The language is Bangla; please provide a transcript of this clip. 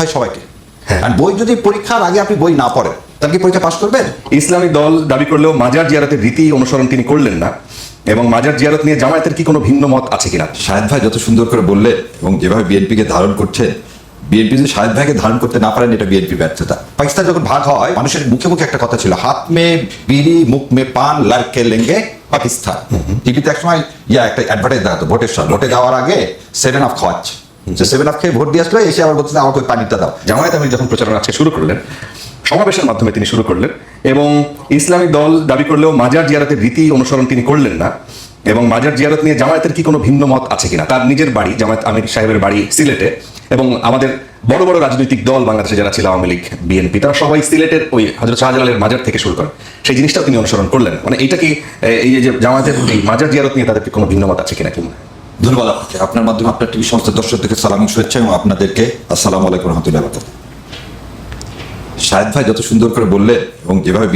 হয় সবাইকে। হ্যাঁ। আর বই যদি পরীক্ষার আগে আপনি বই না পড়েন তাহলে কি পরীক্ষা পাশ করবেন? ইসলামী দল দাবি করলেও মাজার জিয়ারতের রীতি অনুসরণ তিনি করলেন না। এবং মাজার জিয়ারত নিয়ে জামায়াতের কি কোনো ভিন্ন মত আছে কিনা? শাহেদ ভাই যত সুন্দর করে বললেন এবং যেভাবে বিএনপিকে ধারণ করছেন বিএনপি যদি শাহেদ ভাইকে ধারণ করতে না পারেন এটা বিএনপি ব্যর্থতা। পাকিস্তান যখন ভাগ হয় মানুষের মুখে মুখে একটা কথা ছিল হাত মে বিড়ি মুখ মে পান লারকে লেঙ্গে পাকিস্তান। টিভিতে এক সময় ইয়া একটা অ্যাডভার্টাইজ দেখাতো ভোটের সময়। ভোটে যাওয়ার আগে সেভেন অফ খাওয়াচ্ছে সেভেন খেয়ে ভোট দিয়ে এসে আমাকে পানিটা দাও। জামায়াত আমির যখন প্রচারণা আজকে শুরু করলেন, সমাবেশের মাধ্যমে তিনি শুরু করলেন এবং ইসলামী দল দাবি করলেও মাজার রীতি অনুসরণ তিনি করলেন না এবং মাজার জিয়ারত নিয়ে জামায়াতের কি কোনো ভিন্ন মত আছে কিনা, তার নিজের বাড়ি, জামায়াত আমির সাহেবের বাড়ি সিলেটে এবং আমাদের বড় বড় রাজনৈতিক দল বাংলাদেশে যারা ছিল, আওয়ামী লীগ, বিএনপি, তারা সবাই সিলেটের ওই হজরত শাহজালালের মাজার থেকে শুরু করেন সেই জিনিসটাও তিনি অনুসরণ করলেন। মানে এইটা কি এই যে জামায়াতের মাজার জিয়ারত নিয়ে তাদের কোনো ভিন্ন মত আছে কিনা কি মনে হয়? ধন্যবাদ আপনাকে। আপনার মাধ্যমে আপনার টিভি সংস্থার দর্শকদেরকে সালাম শুভেচ্ছা এবং আপনাদেরকে আসসালাম আলাইকুম রহমতুল্লাহ শাহেদ ভাই যত সুন্দর করে বললেন এবং যেভাবে